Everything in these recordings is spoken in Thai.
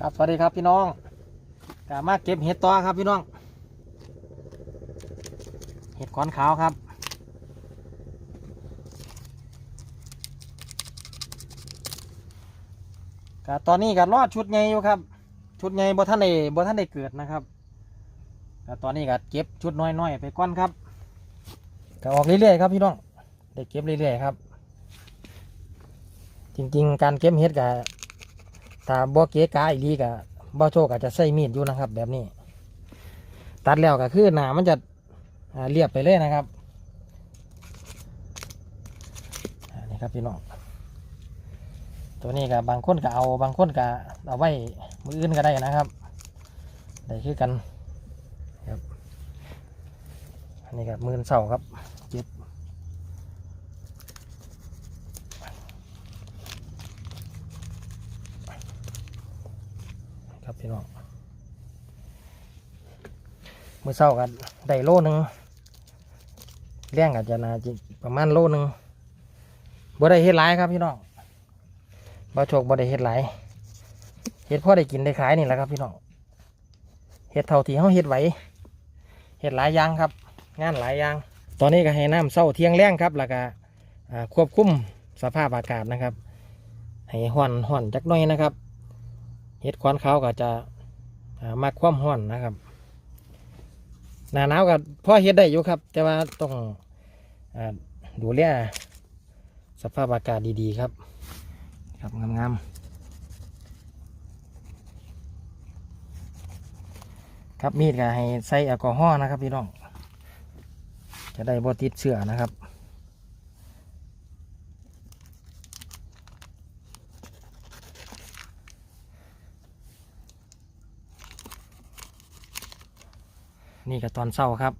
ครับสวัสดีครับพี่น้องกามาเก็บเห็ดต่อครับพี่น้อง เห็ดขอนขาวครับกตอนนี้ก็รอดชุดใหญ่อยู่ครับ ชุดใหญ่บ่ท่านได้บ่ท่านได้เกิดนะครับกตอนนี้ก็เก็บชุดน้อยๆไปก่อนครับก็ออกเรื่อยๆครับพี่น้องได้เก็บเรื่อยๆครับ จริงๆ การเก็บเห็ดกับ ถ้าบ่เก๋กาอีหลีกับบ่โชคอาจจะใส่มีดอยู่นะครับ แบบนี้ ตัดแล้วก็คือหนามันจะเรียบไปเลยนะครับอ่านี่ครับพี่น้องตัวนี้กับบางคนก็เอาบางคนก็เอาไว้มืออื่นก็ได้นะครับได้คือกันครับอันนี้กับมือเสาครับเจ็บ ครับ พี่น้องมือเศร้ากันได้โลหนึ่งเลี้ยงอาจจะนาจิประมาณโลหนึ่งบ่ได้เฮ็ดหลายครับพี่น้องบ่โชคบ่ได้เฮ็ดหลายเฮ็ดพ่อได้กินได้ขายนี่แหละครับพี่น้องเฮ็ดเท่าที่เขาเฮ็ดไหวเฮ็ดหลายอย่างครับ งานหลายอย่าง ตอนนี้ก็ให้น้ำเศร้าเที่ยงแรงครับ แล้วก็ควบคุมสภาพอากาศนะครับ ให้ห่อนห่อนจักหน่อยนะครับ เห็ดควันขาวก็จะามักความห้อนนะครับหนาหนาวก็พอเห็ดได้อยู่ครับ แต่ว่าต้องอดูแลสภาพอากาศดีๆครับ ครับงามๆครับมีดก็ให้ใส่แอลกอฮอล์นะครับพี่น้องจะได้บ่ติดเชื้อนะครับ นี่ก็ตอนเศร้าครับ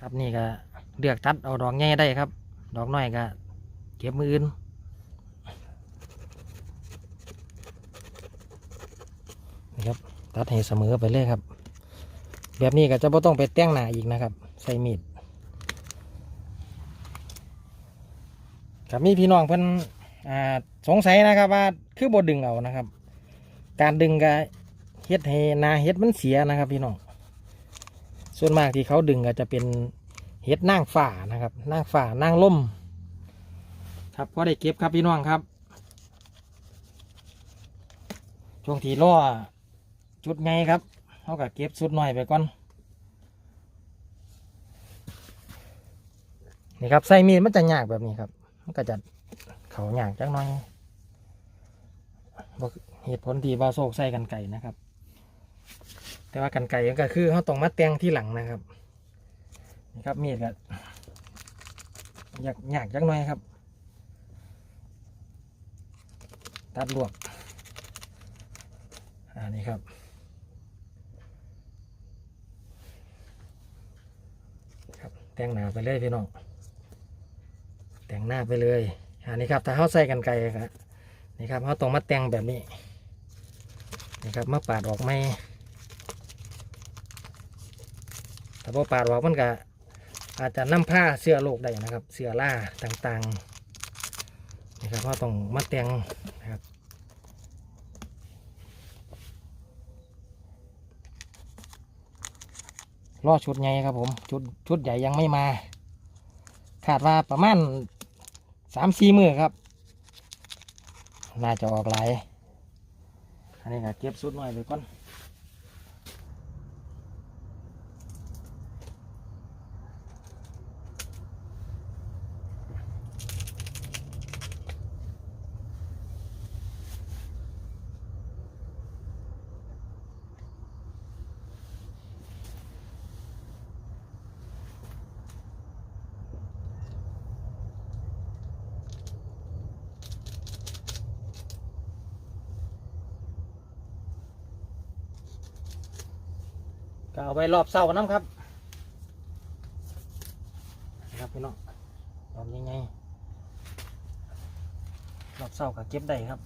ครับนี่ก็เลือกตัดเอาดอกใหญ่ได้ครับ ดอกน้อยก็เก็บมืออื่นนี่ครับตัดให้เสมอไปเลยครับ แบบนี้ก็จะไม่ต้องไปแต่งหนาอีกนะครับ ใส่มีดครับมีพี่น้องเพิ่นสงสัยนะครับว่าคือบดดึงเอานะครับ การดึงก็เฮ็ดให้หนาเฮ็ดมันเสียนะครับ พี่น้อง ส่วนมากที่เขาดึงก็จะเป็นเห็ดนางฝ่านะครับนางฝ่านางล่ม ครับพอได้เก็บครับพี่น้องครับ ช่วงที่ล่อจุดไงครับเขาก็เก็บสุดหน่อยไปก่อนนี่ครับใส่มีดมันจะยากแบบนี้ครับ มันก็จะเขาหยากจักหน่อยเหตุผลที่บาโซกใส่กันไก่นะครับ แต่ว่ากันไก่ก็คือเขาต้องมาแต่งที่หลังนะครับนี่ครับมีดก็อยากอยากจักหน่อยครับ ตัดลวกอ่านี่ครับครับแต่งหน้าไปเลยพี่น้องแต่งหน้าไปเลยอันนี้ครับถ้าเขาใส่กันไก่ครับนี่ครับเขาต้องมาแต่งแบบนี้นี่ครับมาปาดออกไม่ ถ้าพอปาดออกมันก็อาจจะนำผ้าเสื้อโลกได้นะครับ เสื้อล่าต่างๆนี่ครับเพราะต้องมาแต่งนะครับรอชุดใหญ่ครับผมชุดชุดใหญ่ยังไม่มาขาดว่าประมาณสามสี่มือครับ น่าจะออกหลายอันนี้ก็เก็บชุดหน่อยไปก่อน ก็เอาไปรอบเสาน้ำครับนะครับพี่น้องรอบยังไงรอบเสาก็เก็บได้ครับ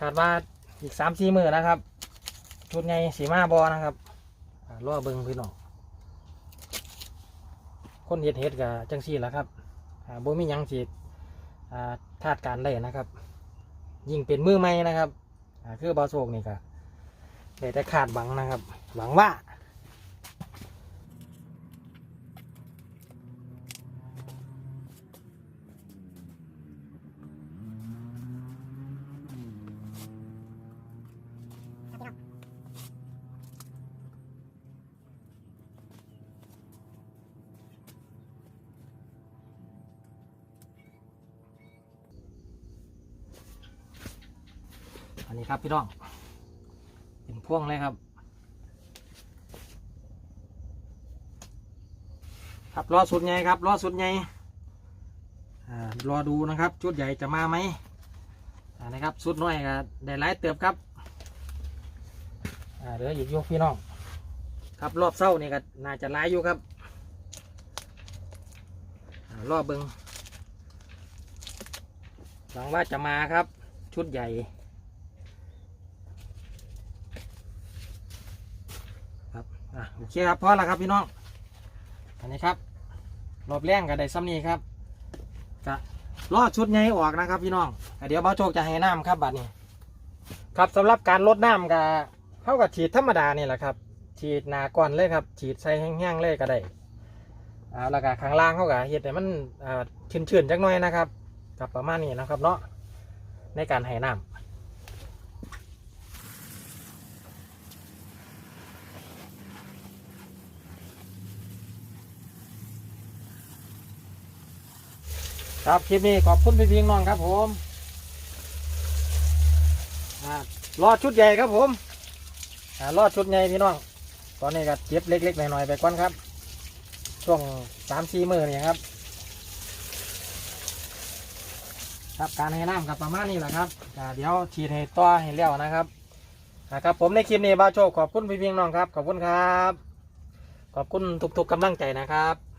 ขาดว่าอีกสามสี่มือนะครับ ชุดไงสีมาบอนะครับอ่ารอเบิงพี่น้องคนเฮ็ดเฮ็ดกับจังซี่แหละครับบ่มียังสิ คาดการณ์ได้นะครับ ยิ่งเป็นมือไม่นะครับคือบาโศกนี่ก็แต่คาดหวังนะครับ หวังว่า อันนี้ครับพี่น้องเป็นพ่วงเลยครับ ครับรอสุดใหญ่ครับรอสุดใหญ่รอดูนะครับ ชุดใหญ่จะมาไหมนะครับสุดน้อยก็ได้หลายเติบครับเดี๋ยวอีกยกพี่น้องครับรอบเศร้านี่ก็น่าจะหลายอยู่ครับรอบเบิงหวังว่าจะมาครับชุดใหญ่ ครับอะโอ เคครับพอแล้วครับพี่น้องอันนี้ครับรอบแรงก็ได้ซ้ำนี้ครับจะลอดชุดใหญ่ออกนะครับ พี่น้องเดี๋ยวเบาโชคจะให้น้ำครับบัดนี้ ครับสำหรับการลดน้ำก็เท่ากับฉีดธรรมดานี่แหละครับ ฉีดนาก่อนเลยครับ ฉีดใส่แห้งๆเลยก็ได้อาแล้วก็ข้างล่างเขาก็เห็ดให้มันชื้นๆจักหน่อยนะครับกับประมาณนี้นะครับเนาะในการให้น้ำ ครับคลิปนี้ขอบคุณพี่พิงน้องครับผมรอดชุดใหญ่ครับผมรอดชุดใหญ่พี่น้อง ตอนนี้ก็เจ็บเล็กๆหน่อยๆไปก่อนครับ ช่วงสามสี่มือนี่ครับ ครับการให้น้ำกับประมาณนี้แหละครับเดี๋ยวฉีดให้ต่อให้เลี้ยวนะครับครับผมในคลิปนี้บาโชคขอบคุณพี่พิงน้องครับ ขอบคุณครับ ขอบคุณทุกๆกำลังใจนะครับ